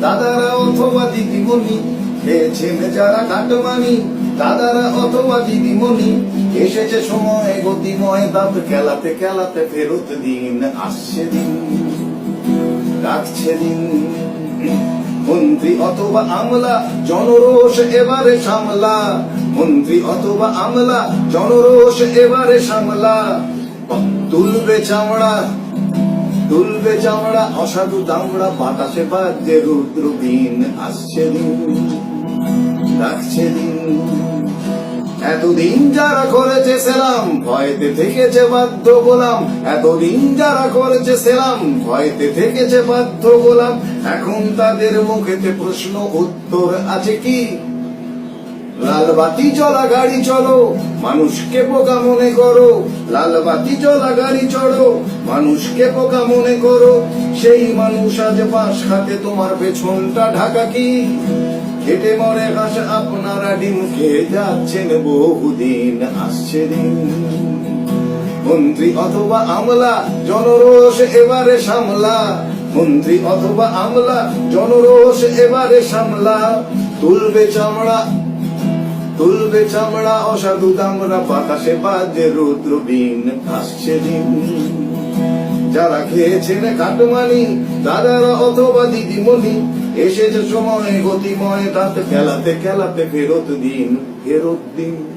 দাদারা অথবা দিদিমণি খেয়েছেন যারা কাটমানি। দাদারা অথবা দিদিমণি, এসেছে সময় গতিময়, দাঁত খেলাতে খেলাতে ফেরত দিন, আসছে দিন রাখছে দিন। মন্ত্রী অথবা আমলা, জনরোষ এবারে সামলা। মন্ত্রী অথবা আমলা, জনরোষ এবারে সামলা। তুলবে চামড়া তুলবে চামড়া, অসাধু দামড়া, বাতাসে বাজে রুদ্র দিন আসছে দিন রাখছে দিন। এতদিন যারা করেছে সেলাম, ভয়তে থেকেছে বাধ্য গোলাম। এতদিন যারা করেছে সেলাম, ভয়তে থেকেছে বাধ্য গোলাম। এখন তাদের মুখেতে প্রশ্ন, উত্তর আছে কি? লাল বাতি চলা গাড়ি চলো, মানুষকে বোকা মনে করো। লাল বাতি চলা গাড়ি চড়ো মানুষকে বোকা মনে করো। সেই মানুষ আজ বাঁশ খাতে, তোমার পেছনটা ঢাকা কি? খেটে মরে ঘাস আপনারা ডিম খেয়ে যাচ্ছেন বহুদিন, আসছে দিন। মন্ত্রী অথবা আমলা, জনরোষ এবারে সামলা। মন্ত্রী অথবা আমলা, জনরোষ এবারে সামলা। তুলবে চামড়া তুলবে চামড়া অসাধু দামড়া বাতাসে বাজে রুদ্র বিন আসছে দিন। যারা খেয়েছেন কাটমানি, দাদারা অথবা দিদিমণি, এসেছে সময়, গতিময় তাতে খেলাতে খেলাতে ফেরত দিন ফেরত দিন।